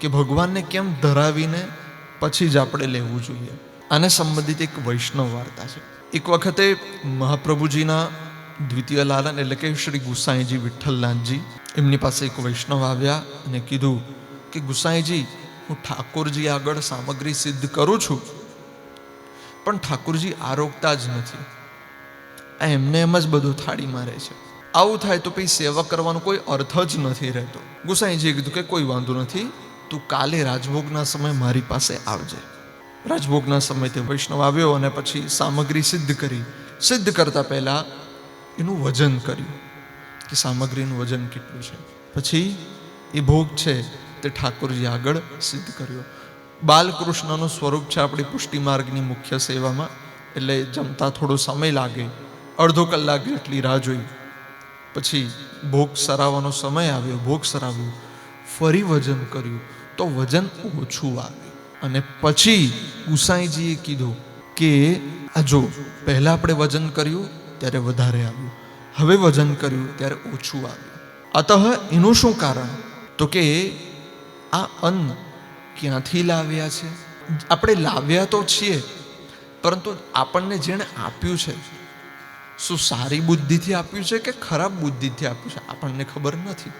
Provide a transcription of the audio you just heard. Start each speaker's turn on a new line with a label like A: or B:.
A: કે ભગવાનને કેમ ધરાવીને પછી જ આપણે લેવું જોઈએ? આને સંબંધિત એક વૈષ્ણવ વાર્તા છે. એક વખતે મહાપ્રભુજીના દ્વિતીય લાલન એટલે કે શ્રી ગુસાઈજી વિઠ્ઠલનાથજી એમની પાસે એક વૈષ્ણવ આવ્યા અને કીધું કે, ગુસાઈજી, હું ઠાકોરજી આગળ સામગ્રી સિદ્ધ કરું છું, પણ ઠાકોરજી આરોગતા જ નથી. આ એમને એમ જ બધું થાળી મારે છે. આવું થાય તો પછી સેવા કરવાનો કોઈ અર્થ જ નથી રહેતો. ગુસાઈજીએ કીધું કે, કોઈ વાંધો નથી તું કાલે રાજભોગના સમય મારી પાસે આવજે. રાજભોગના સમય તે વૈષ્ણવ આવ્યો અને પછી સામગ્રી સિદ્ધ કરી. સિદ્ધ કરતા પહેલા એનું વજન કર્યું કે સામગ્રીનું વજન કેટલું છે. પછી એ ભોગ છે તે ઠાકોરજી આગળ સિદ્ધ કર્યો. બાલકૃષ્ણનું સ્વરૂપ છે આપણી પુષ્ટિ માર્ગની મુખ્ય સેવામાં, એટલે જમતા થોડો સમય લાગે, અડધો કલાક જેટલી રાહ જોઈ. પછી ભોગ સરાવવાનો સમય આવ્યો, ભોગ સરાવ્યો, ફરી વજન કર્યું. તો વજન ઓછું આવે. અને પછી ગુસાઈજીએ કીધું કે, આ જો, પહેલાં આપણે વજન કર્યું, ત્યારે વધારે આવ્યું. હવે વજન કર્યું, ત્યારે ઓછું આવ્યું. અતઃ એનું શું કારણ? તો કે આ અન્ન ક્યાંથી લાવ્યા છે? આપણે લાવ્યા તો છીએ, પરંતુ આપણને જેણે આપ્યું છે, શું સારી બુદ્ધિથી આપ્યું છે કે ખરાબ બુદ્ધિથી આપ્યું છે? આપણને ખબર નથી.